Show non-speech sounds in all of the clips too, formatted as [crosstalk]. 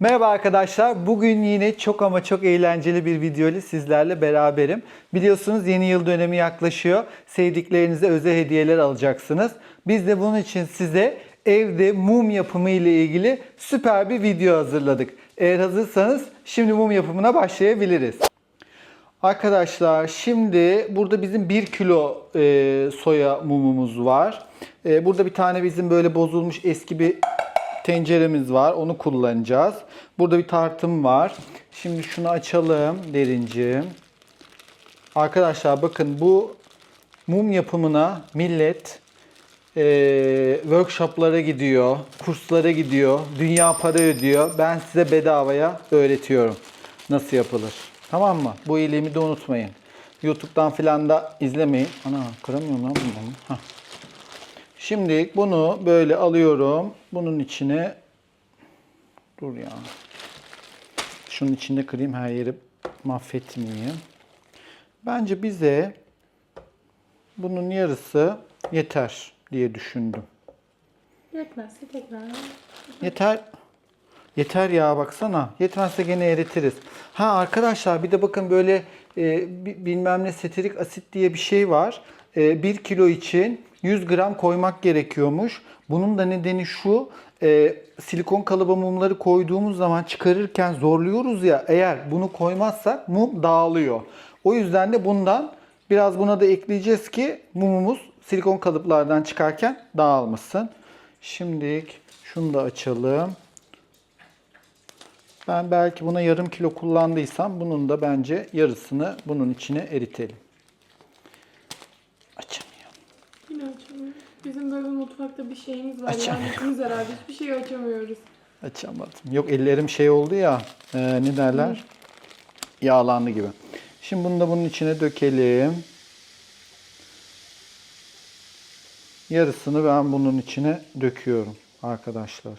Merhaba arkadaşlar. Bugün yine çok ama çok eğlenceli bir video ile sizlerle beraberim. Biliyorsunuz yeni yıl dönemi yaklaşıyor. Sevdiklerinize özel hediyeler alacaksınız. Biz de bunun için size evde mum yapımı ile ilgili süper bir video hazırladık. Eğer hazırsanız şimdi mum yapımına başlayabiliriz. Arkadaşlar şimdi burada bizim 1 kilo e, soya mumumuz var. E, burada bir tane bizim böyle bozulmuş eski bir tenceremiz var. Onu kullanacağız. Burada bir tartım var. Şimdi şunu açalım derincim. Arkadaşlar bakın bu mum yapımına millet e, workshoplara gidiyor, kurslara gidiyor, dünya para ödüyor. Ben size bedavaya öğretiyorum nasıl yapılır. Tamam mı? Bu iyiliğimi de unutmayın. YouTube'dan filan da izlemeyin. Ana kıramıyorum lan bunu. Hah. Şimdi bunu böyle alıyorum. Bunun içine dur ya. Şunun içinde kırayım her yeri mahvetmeyeyim. Bence bize bunun yarısı yeter diye düşündüm. Yetmezse tekrar. Yeter. Yeter ya baksana. Yetmezse gene eritiriz. Ha arkadaşlar bir de bakın böyle e, bi- bilmem ne setirik asit diye bir şey var. 1 kilo için 100 gram koymak gerekiyormuş. Bunun da nedeni şu. e, silikon kalıba mumları koyduğumuz zaman çıkarırken zorluyoruz ya. Eğer bunu koymazsak mum dağılıyor. O yüzden de bundan biraz buna da ekleyeceğiz ki mumumuz silikon kalıplardan çıkarken dağılmasın. Şimdi şunu da açalım. Ben belki buna yarım kilo kullandıysam bunun da bence yarısını bunun içine eritelim. Açamıyorum. Bizim böyle mutfakta bir şeyimiz var. Açamıyorum. Yanlışımız herhalde. Hiçbir şey açamıyoruz. Açamadım. Yok ellerim şey oldu ya e, ne derler? Yağlandı gibi. Şimdi bunu da bunun içine dökelim. Yarısını ben bunun içine döküyorum arkadaşlar.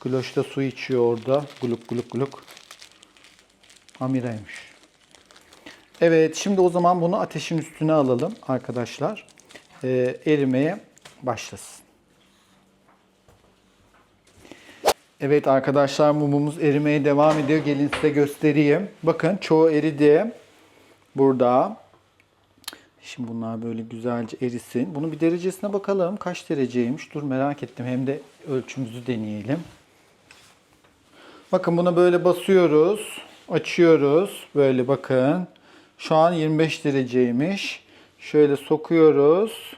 Gloş da su içiyor orada. Gluk gluk gluk. Amiraymış. Evet şimdi o zaman bunu ateşin üstüne alalım arkadaşlar. E, erimeye başlasın. Evet arkadaşlar mumumuz erimeye devam ediyor. Gelin size göstereyim. Bakın çoğu eridi. Burada. Şimdi bunlar böyle güzelce erisin. Bunun bir derecesine bakalım. Kaç dereceymiş? Dur merak ettim. Hem de ölçümüzü deneyelim. Bakın buna böyle basıyoruz. Açıyoruz. Böyle bakın. Şu an 25 dereceymiş. Şöyle sokuyoruz.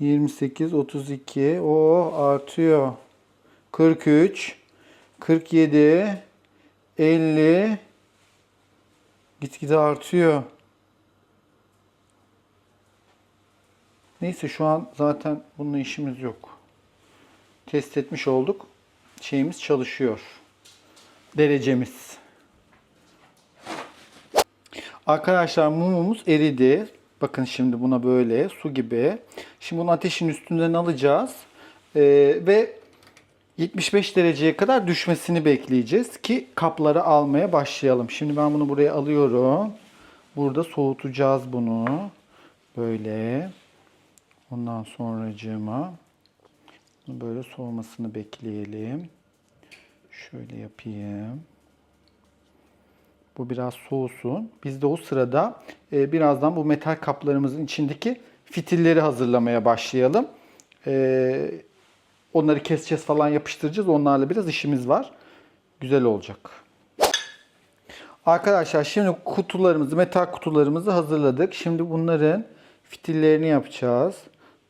28, 32, o artıyor. 43, 47, 50, gitgide artıyor. Neyse şu an zaten bununla işimiz yok. Test etmiş olduk. Şeyimiz çalışıyor. Derecemiz. Arkadaşlar mumumuz eridi. Bakın şimdi buna böyle su gibi. Şimdi bunu ateşin üstünden alacağız. Ee, ve 75 dereceye kadar düşmesini bekleyeceğiz ki kapları almaya başlayalım. Şimdi ben bunu buraya alıyorum. Burada soğutacağız bunu. Böyle. Ondan sonracığıma bunu böyle soğumasını bekleyelim. Şöyle yapayım. Bu biraz soğusun. Biz de o sırada e, birazdan bu metal kaplarımızın içindeki fitilleri hazırlamaya başlayalım. E, onları keseceğiz falan yapıştıracağız. Onlarla biraz işimiz var. Güzel olacak. Arkadaşlar şimdi kutularımızı, metal kutularımızı hazırladık. Şimdi bunların fitillerini yapacağız.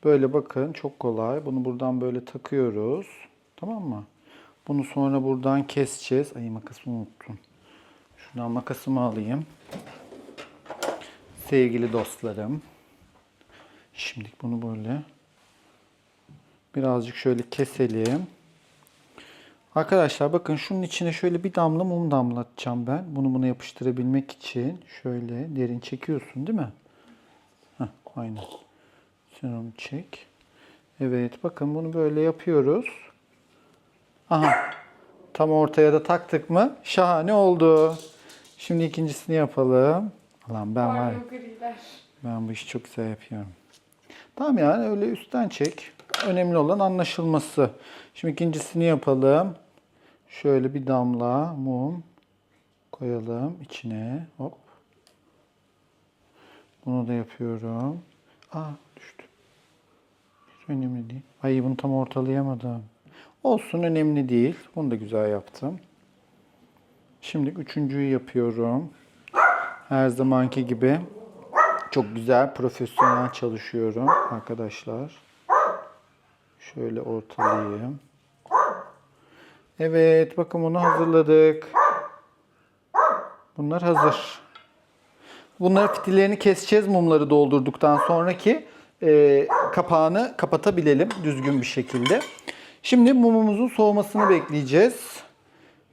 Böyle bakın çok kolay. Bunu buradan böyle takıyoruz. Tamam mı? Bunu sonra buradan keseceğiz. Ay makası unuttum. Şuradan makasımı alayım. Sevgili dostlarım. Şimdi bunu böyle birazcık şöyle keselim. Arkadaşlar bakın şunun içine şöyle bir damla mum damlatacağım ben. Bunu buna yapıştırabilmek için şöyle derin çekiyorsun değil mi? Heh, aynen. Sen onu çek. Evet bakın bunu böyle yapıyoruz. Aha. Tam ortaya da taktık mı şahane oldu. Şimdi ikincisini yapalım. Lan ben var ya, ben bu işi çok güzel yapıyorum. Tamam yani öyle üstten çek. Önemli olan anlaşılması. Şimdi ikincisini yapalım. Şöyle bir damla mum koyalım içine. Hop. Bunu da yapıyorum. Aa düştü. Hiç önemli değil. Ay bunu tam ortalayamadım. Olsun önemli değil. Bunu da güzel yaptım. Şimdi üçüncüyü yapıyorum. Her zamanki gibi. Çok güzel, profesyonel çalışıyorum arkadaşlar. Şöyle ortalayayım. Evet, bakın bunu hazırladık. Bunlar hazır. Bunları fitillerini keseceğiz mumları doldurduktan sonraki e, kapağını kapatabilelim düzgün bir şekilde. Şimdi mumumuzun soğumasını bekleyeceğiz.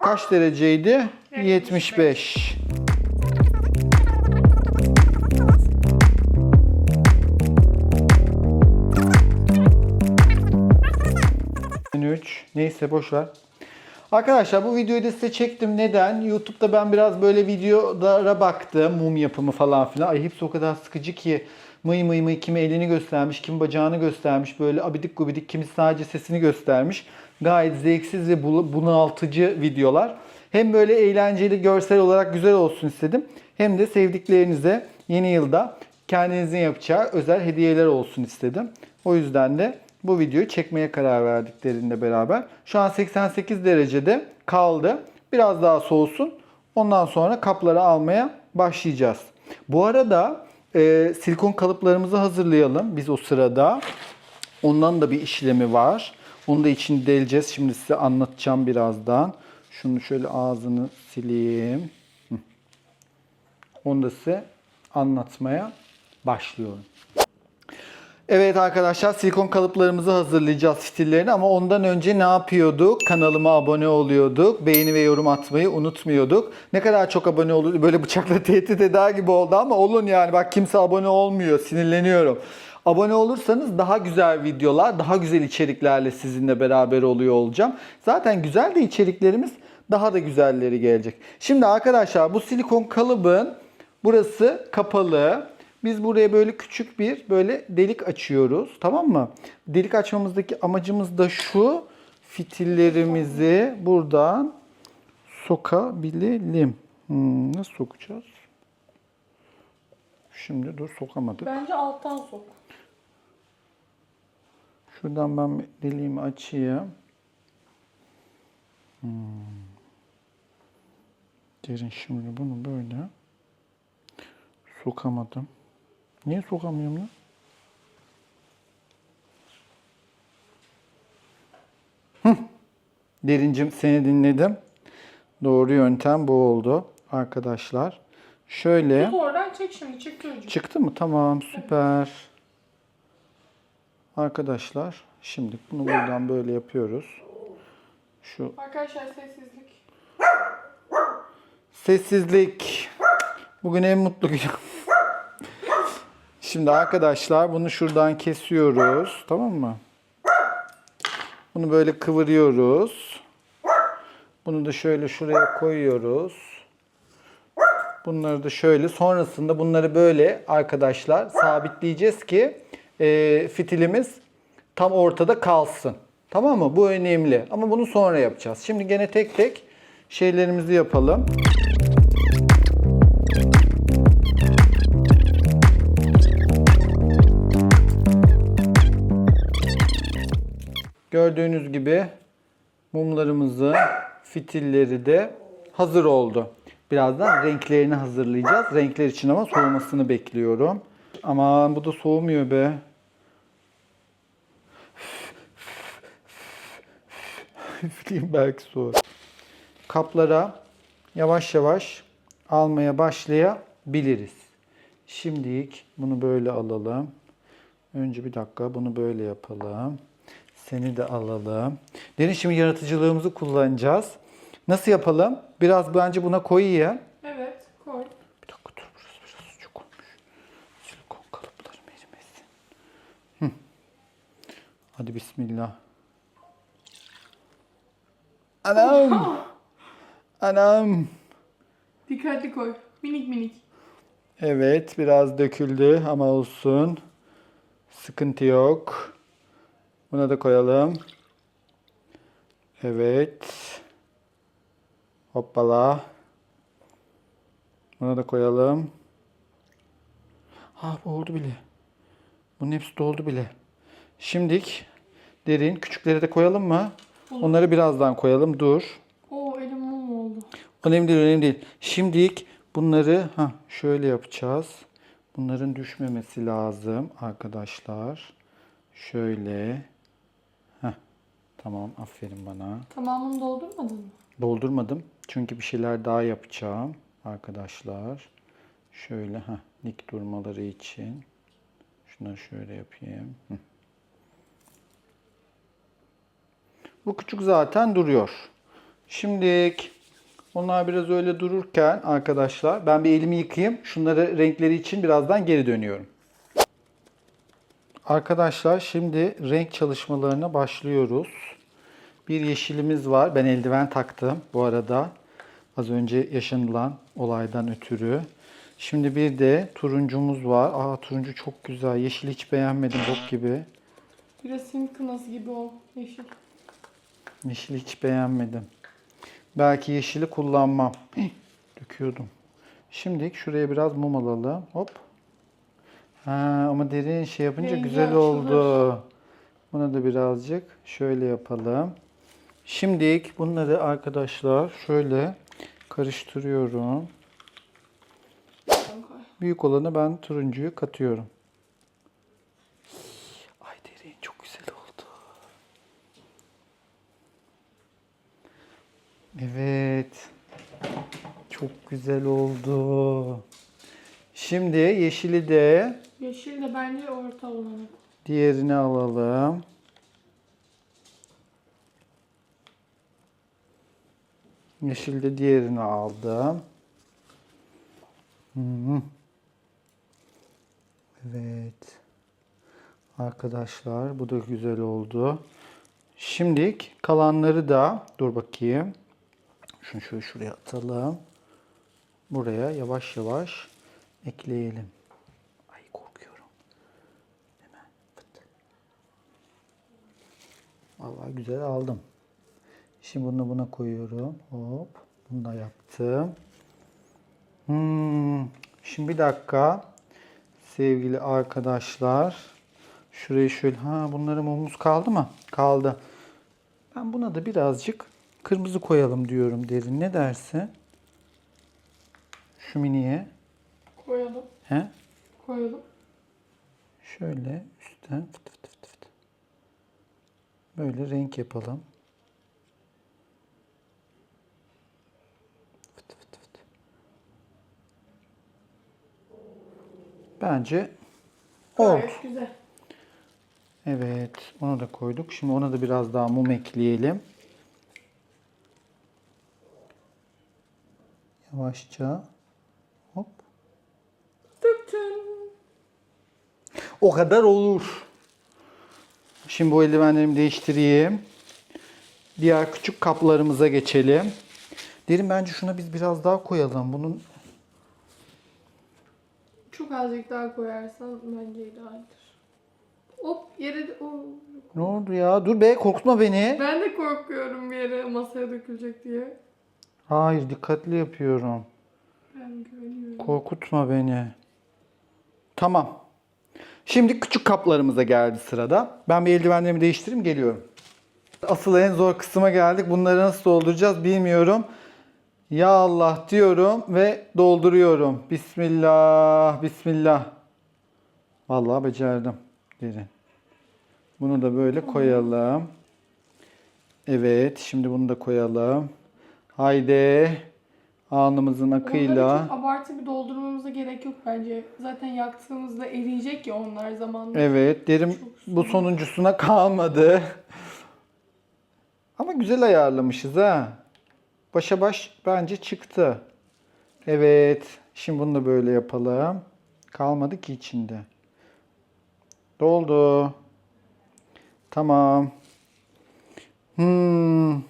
Kaç dereceydi? 75. 3. Neyse boş ver. Arkadaşlar bu videoyu da size çektim. Neden? YouTube'da ben biraz böyle videolara baktım. Mum yapımı falan filan. Ay hepsi o kadar sıkıcı ki. Mıy mıy mıy kimi elini göstermiş, kimi bacağını göstermiş. Böyle abidik gubidik kimisi sadece sesini göstermiş. Gayet zevksiz ve bu- bunaltıcı videolar. Hem böyle eğlenceli, görsel olarak güzel olsun istedim. Hem de sevdiklerinize yeni yılda kendinizin yapacağı özel hediyeler olsun istedim. O yüzden de bu videoyu çekmeye karar verdiklerinle beraber. Şu an 88 derecede kaldı. Biraz daha soğusun. Ondan sonra kapları almaya başlayacağız. Bu arada e, silikon kalıplarımızı hazırlayalım biz o sırada. Ondan da bir işlemi var. Onu da içini deleceğiz. Şimdi size anlatacağım birazdan. Şunu şöyle ağzını sileyim. Onu da size anlatmaya başlıyorum. Evet arkadaşlar silikon kalıplarımızı hazırlayacağız stillerini ama ondan önce ne yapıyorduk? Kanalıma abone oluyorduk. Beğeni ve yorum atmayı unutmuyorduk. Ne kadar çok abone olur böyle bıçakla tehdit eder gibi oldu ama olun yani bak kimse abone olmuyor sinirleniyorum. Abone olursanız daha güzel videolar, daha güzel içeriklerle sizinle beraber oluyor olacağım. Zaten güzel de içeriklerimiz daha da güzelleri gelecek. Şimdi arkadaşlar bu silikon kalıbın burası kapalı. Biz buraya böyle küçük bir böyle delik açıyoruz. Tamam mı? Delik açmamızdaki amacımız da şu. Fitillerimizi buradan sokabilelim. Hmm, nasıl sokacağız? Şimdi dur sokamadık. Bence alttan sok. Şuradan ben deliğimi açayım. Hmm. Derin şimdi bunu böyle sokamadım. Niye sokamıyorum lan? Hı. Derincim seni dinledim. Doğru yöntem bu oldu arkadaşlar. Şöyle. Tut oradan çek şimdi çocuğum. Çıktı mı? Tamam süper. Arkadaşlar şimdi bunu buradan böyle yapıyoruz. Şu Arkadaşlar sessizlik. sessizlik. Bugün en mutlu günüm. Şimdi arkadaşlar bunu şuradan kesiyoruz. Tamam mı? Bunu böyle kıvırıyoruz. Bunu da şöyle şuraya koyuyoruz. Bunları da şöyle. Sonrasında bunları böyle arkadaşlar sabitleyeceğiz ki e, fitilimiz tam ortada kalsın. Tamam mı? Bu önemli. Ama bunu sonra yapacağız. Şimdi gene tek tek şeylerimizi yapalım. Gördüğünüz gibi mumlarımızın fitilleri de hazır oldu. Birazdan renklerini hazırlayacağız. Renkler için ama soğumasını bekliyorum. Aman bu da soğumuyor be. Üfleyeyim belki soğur. Kaplara yavaş yavaş almaya başlayabiliriz. Şimdilik bunu böyle alalım. Önce bir dakika bunu böyle yapalım. Seni de alalım. Derin şimdi yaratıcılığımızı kullanacağız. Nasıl yapalım? Biraz bence buna koyayım. Evet koy. Bir dakika dur burası biraz sıcak olmuş. Silikon kalıplarım erimesin. Hı. Hadi bismillah. Anam! Anam! Dikkatli koy. Minik minik. Evet biraz döküldü ama olsun. Sıkıntı yok. Buna da koyalım. Evet. Hoppala. Buna da koyalım. Ha bu oldu bile. Bunun hepsi doldu bile. Şimdik derin küçükleri de koyalım mı? Olur. Onları birazdan koyalım. Dur. Oo elim mum oldu. Önemli değil, önemli değil. Şimdilik bunları ha şöyle yapacağız. Bunların düşmemesi lazım arkadaşlar. Şöyle. Heh, tamam aferin bana. Tamamını doldurmadın mı? Doldurmadım. Çünkü bir şeyler daha yapacağım arkadaşlar. Şöyle ha dik durmaları için. Şuna şöyle yapayım. Hı. Bu küçük zaten duruyor. Şimdilik onlar biraz öyle dururken arkadaşlar ben bir elimi yıkayayım. Şunları renkleri için birazdan geri dönüyorum. Arkadaşlar şimdi renk çalışmalarına başlıyoruz. Bir yeşilimiz var. Ben eldiven taktım bu arada. Az önce yaşanılan olaydan ötürü. Şimdi bir de turuncumuz var. Aa turuncu çok güzel. Yeşil hiç beğenmedim bok gibi. Biraz simit kınası gibi o yeşil. Yeşil hiç beğenmedim. Belki yeşili kullanmam. Hih, [clears throat] Döküyordum. Şimdi şuraya biraz mum alalım. Hop. Ha, ama derin şey yapınca Rengi güzel açılır. oldu. Buna da birazcık şöyle yapalım. Şimdilik bunları arkadaşlar şöyle karıştırıyorum. Büyük olanı ben turuncuyu katıyorum. Ay derin çok güzel oldu. Evet. Çok güzel oldu. Şimdi yeşili de Yeşil de bence orta olanı. diğerini alalım. Yeşil de diğerini aldım. Evet. Arkadaşlar bu da güzel oldu. Şimdilik kalanları da dur bakayım. Şunu şöyle şuraya atalım. Buraya yavaş yavaş ekleyelim. Ay korkuyorum. Hemen fıt. Vallahi güzel aldım. Şimdi bunu buna koyuyorum. Hop. Bunu da yaptım. Hmm. Şimdi bir dakika. Sevgili arkadaşlar. Şurayı şöyle. Ha bunların mumumuz kaldı mı? Kaldı. Ben buna da birazcık kırmızı koyalım diyorum derin. Ne dersin? Şu miniye. Koyalım. He? Koyalım. Şöyle üstten fıt fıt fıt fıt. Böyle renk yapalım. Fıt fıt fıt. Bence oldu. Gayet güzel. Evet, onu da koyduk. Şimdi ona da biraz daha mum ekleyelim. Yavaşça. Hop. O kadar olur. Şimdi bu eldivenlerimi değiştireyim. Diğer küçük kaplarımıza geçelim. Derin bence şuna biz biraz daha koyalım. Bunun Çok azıcık daha koyarsan bence idealdir. Hop yere de... Oo. ne oldu ya? Dur be korkutma beni. Ben de korkuyorum bir yere masaya dökülecek diye. Hayır dikkatli yapıyorum. Ben güveniyorum. Korkutma beni. Tamam. Şimdi küçük kaplarımıza geldi sırada. Ben bir eldivenlerimi değiştireyim geliyorum. Asıl en zor kısma geldik. Bunları nasıl dolduracağız bilmiyorum. Ya Allah diyorum ve dolduruyorum. Bismillah, bismillah. Vallahi becerdim. Derin. Bunu da böyle koyalım. Evet, şimdi bunu da koyalım. Haydi. Alnımızın akıyla. Onları çok abartı bir doldurmamıza gerek yok bence. Zaten yaktığımızda eriyecek ya onlar zamanla. Evet, derim bu sonuncusuna [laughs] kalmadı. Ama güzel ayarlamışız ha. Başa baş bence çıktı. Evet, şimdi bunu da böyle yapalım. Kalmadı ki içinde. Doldu. Tamam. Hmm.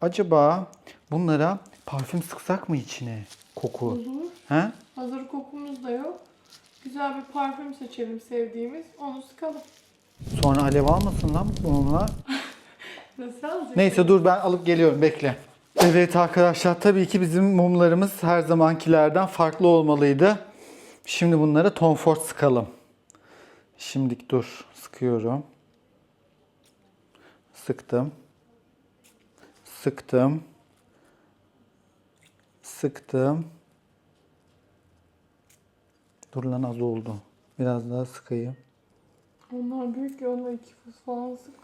Acaba bunlara parfüm sıksak mı içine? Koku. Olur. He? Hazır kokumuz da yok. Güzel bir parfüm seçelim sevdiğimiz. Onu sıkalım. Sonra alev almasın lan bu mumlar. [laughs] Nasıl alacak? Neyse dur ben alıp geliyorum bekle. Evet arkadaşlar tabii ki bizim mumlarımız her zamankilerden farklı olmalıydı. Şimdi bunlara Tom Ford sıkalım. Şimdi dur sıkıyorum. Sıktım. Sıktım. Sıktım. Dur lan az oldu. Biraz daha sıkayım. Onlar büyük ya onlar iki fıs falan sık.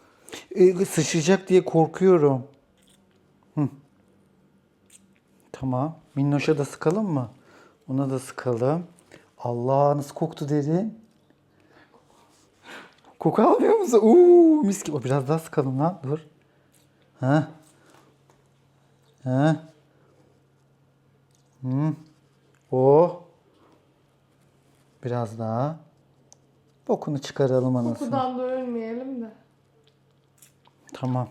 E, sıçrayacak diye korkuyorum. Hı. Tamam. Minnoş'a da sıkalım mı? Ona da sıkalım. Allah nasıl koktu derin. Koku almıyor musun? Uuu mis gibi. Biraz daha sıkalım lan. Dur. Ha. Ha. Hı. O. Biraz daha. Bokunu çıkaralım anasını. Kokudan da ölmeyelim de. Tamam.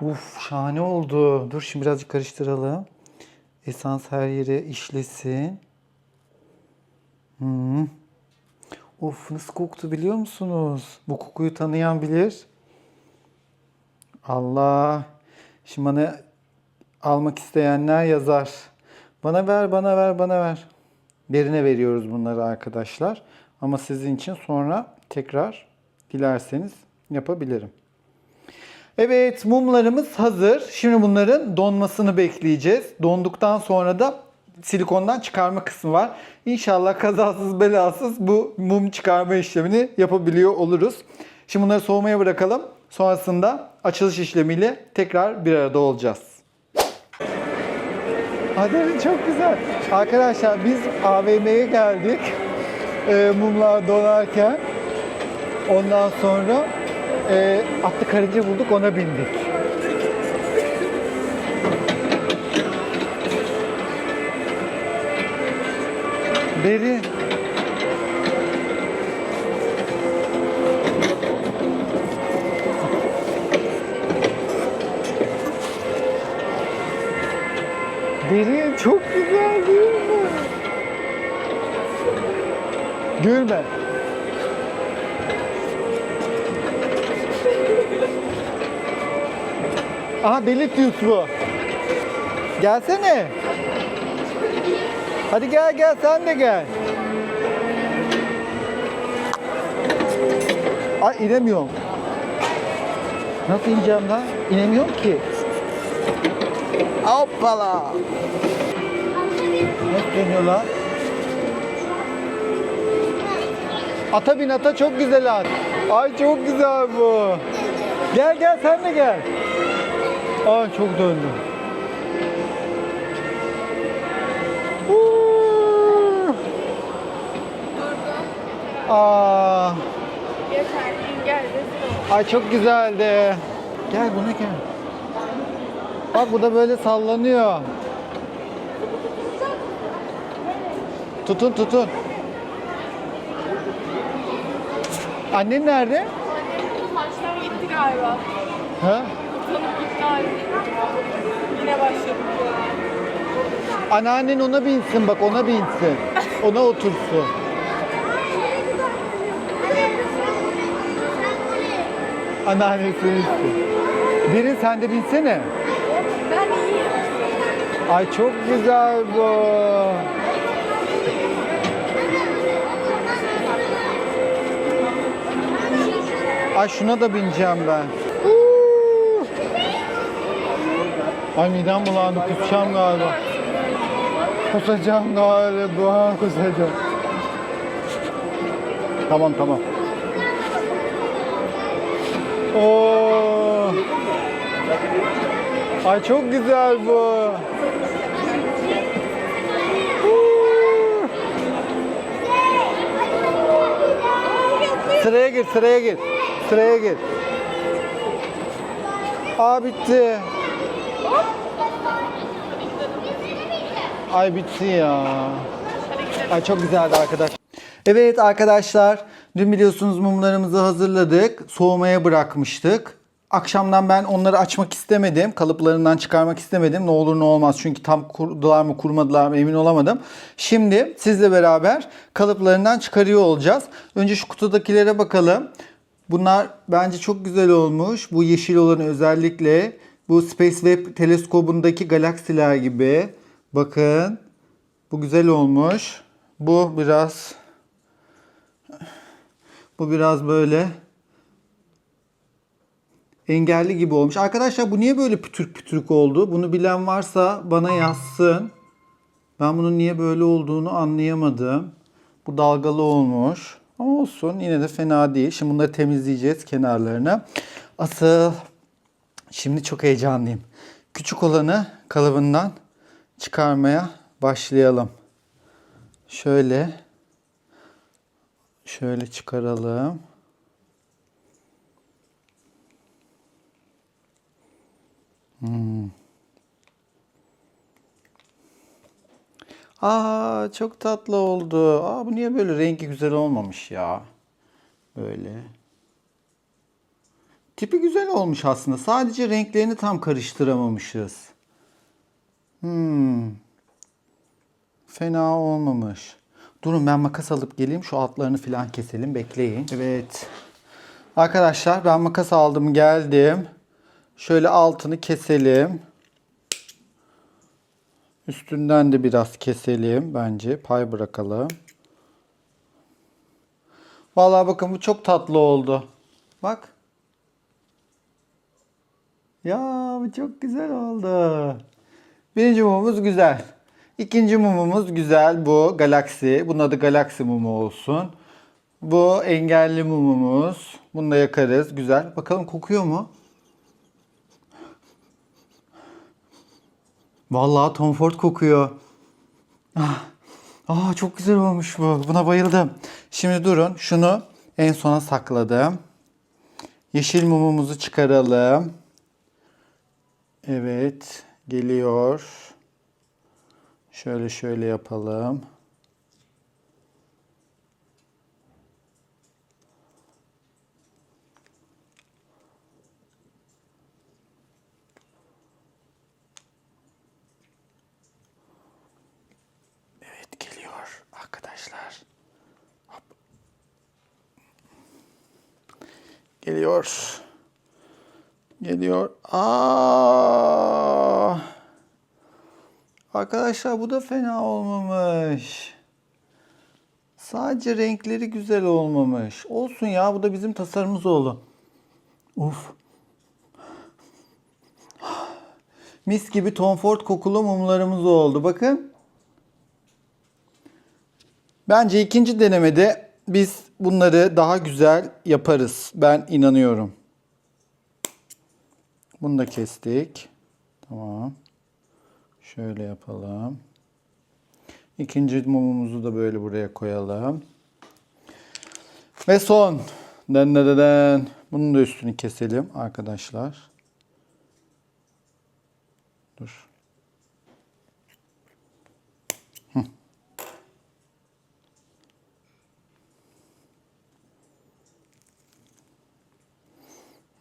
Uf şahane oldu. Dur şimdi birazcık karıştıralım. Esans her yere işlesin. Hmm. Of nasıl koktu biliyor musunuz? Bu kokuyu tanıyan bilir. Allah. Şimdi bana almak isteyenler yazar. Bana ver, bana ver, bana ver. Birine veriyoruz bunları arkadaşlar. Ama sizin için sonra tekrar dilerseniz yapabilirim. Evet mumlarımız hazır. Şimdi bunların donmasını bekleyeceğiz. Donduktan sonra da silikondan çıkarma kısmı var. İnşallah kazasız belasız bu mum çıkarma işlemini yapabiliyor oluruz. Şimdi bunları soğumaya bırakalım. Sonrasında açılış işlemiyle tekrar bir arada olacağız. Hadi çok güzel. Arkadaşlar biz AVM'ye geldik. Ee, mumlar donarken. Ondan sonra e, atlı karınca bulduk ona bindik. Derin Gülme. Aha Delityus bu. Gelsene. Hadi gel gel sen de gel. Ay inemiyorum. Nasıl ineceğim lan? İnemiyorum ki. Hoppala. Nasıl dönüyor lan? Ata bin ata çok güzel at. Ay çok güzel bu. Gel gel sen de gel. Ay çok döndüm. Aa, ay çok güzeldi. Gel buna gel. Bak bu da böyle sallanıyor. Tutun tutun. Annen nerede? Maçtan gitti galiba. Ha? Utanıp gitti galiba. Yine başladık ya. Anneannen ona binsin bak ona binsin. Ona otursun. Anneannesi binsin. Derin sen de binsene. Ben iyiyim. Ay çok güzel bu. Ay şuna da bineceğim ben. Ay midem bulandı kusacağım galiba. Kusacağım galiba kusacağım. Tamam tamam. Oo. Ay çok güzel bu. Sıraya gir, sıraya gir. Sıraya gir. Aa bitti. Ay bitti ya. Ay çok güzeldi arkadaş. Evet arkadaşlar, dün biliyorsunuz mumlarımızı hazırladık. Soğumaya bırakmıştık. akşamdan ben onları açmak istemedim. Kalıplarından çıkarmak istemedim. Ne olur ne olmaz. Çünkü tam kurdular mı kurmadılar mı emin olamadım. Şimdi sizle beraber kalıplarından çıkarıyor olacağız. Önce şu kutudakilere bakalım. Bunlar bence çok güzel olmuş. Bu yeşil olan özellikle bu Space Webb teleskobundaki galaksiler gibi. Bakın. Bu güzel olmuş. Bu biraz bu biraz böyle engelli gibi olmuş. Arkadaşlar bu niye böyle pütürk pütürk oldu? Bunu bilen varsa bana yazsın. Ben bunun niye böyle olduğunu anlayamadım. Bu dalgalı olmuş. Ama olsun yine de fena değil. Şimdi bunları temizleyeceğiz kenarlarını. Asıl şimdi çok heyecanlıyım. Küçük olanı kalıbından çıkarmaya başlayalım. Şöyle şöyle çıkaralım. Hmm. Aa çok tatlı oldu. Aa bu niye böyle rengi güzel olmamış ya? Böyle. Tipi güzel olmuş aslında. Sadece renklerini tam karıştıramamışız. Hmm. Fena olmamış. Durun ben makas alıp geleyim. Şu altlarını falan keselim. Bekleyin. Evet. Arkadaşlar ben makas aldım geldim. Şöyle altını keselim. Üstünden de biraz keselim bence. Pay bırakalım. Vallahi bakın bu çok tatlı oldu. Bak. Ya bu çok güzel oldu. Birinci mumumuz güzel. İkinci mumumuz güzel. Bu galaksi. Bunun adı galaksi mumu olsun. Bu engelli mumumuz. Bunu da yakarız. Güzel. Bakalım kokuyor mu? Vallahi Tom Ford kokuyor. Ah, ah, çok güzel olmuş bu. Buna bayıldım. Şimdi durun. Şunu en sona sakladım. Yeşil mumumuzu çıkaralım. Evet. Geliyor. Şöyle şöyle yapalım. Evet geliyor arkadaşlar. Hop. Geliyor. Geliyor. Aa! Arkadaşlar bu da fena olmamış. Sadece renkleri güzel olmamış. Olsun ya bu da bizim tasarımımız oldu. Uf. Mis gibi Tom Ford kokulu mumlarımız oldu. Bakın. Bence ikinci denemede biz bunları daha güzel yaparız. Ben inanıyorum. Bunu da kestik. Tamam. Şöyle yapalım. İkinci mumumuzu da böyle buraya koyalım. Ve son. Den den den. Bunun da üstünü keselim arkadaşlar. Dur.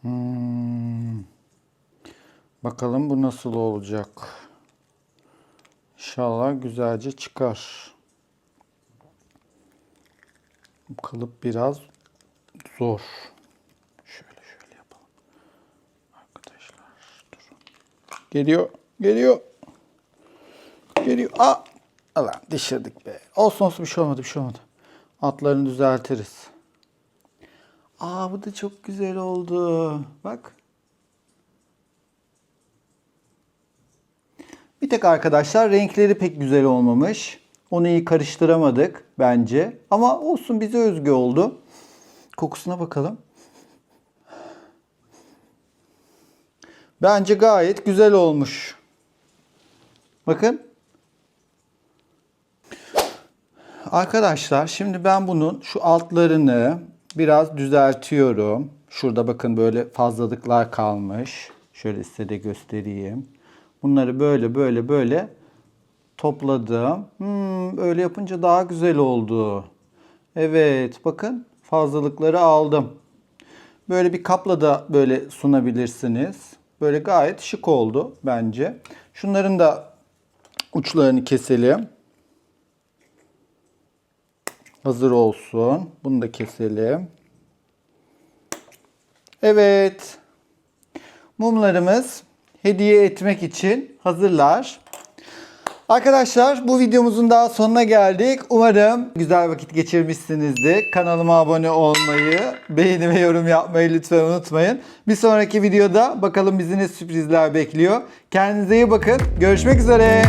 Hmm. Bakalım bu nasıl olacak. İnşallah güzelce çıkar. Kalıp biraz zor. Şöyle şöyle yapalım. Arkadaşlar durun. Geliyor. Geliyor. Geliyor. Aa! Alan düşürdük be. Olsun olsun bir şey olmadı bir şey olmadı. Atlarını düzeltiriz. Aa bu da çok güzel oldu. Bak. Bir tek arkadaşlar renkleri pek güzel olmamış. Onu iyi karıştıramadık bence. Ama olsun bize özgü oldu. Kokusuna bakalım. Bence gayet güzel olmuş. Bakın. Arkadaşlar şimdi ben bunun şu altlarını biraz düzeltiyorum. Şurada bakın böyle fazlalıklar kalmış. Şöyle size de göstereyim. Bunları böyle böyle böyle topladım. Hmm, öyle yapınca daha güzel oldu. Evet bakın fazlalıkları aldım. Böyle bir kapla da böyle sunabilirsiniz. Böyle gayet şık oldu bence. Şunların da uçlarını keselim. Hazır olsun. Bunu da keselim. Evet. Mumlarımız hediye etmek için hazırlar. Arkadaşlar bu videomuzun daha sonuna geldik. Umarım güzel vakit geçirmişsinizdir. Kanalıma abone olmayı, beğeni ve yorum yapmayı lütfen unutmayın. Bir sonraki videoda bakalım bizi ne sürprizler bekliyor. Kendinize iyi bakın. Görüşmek üzere.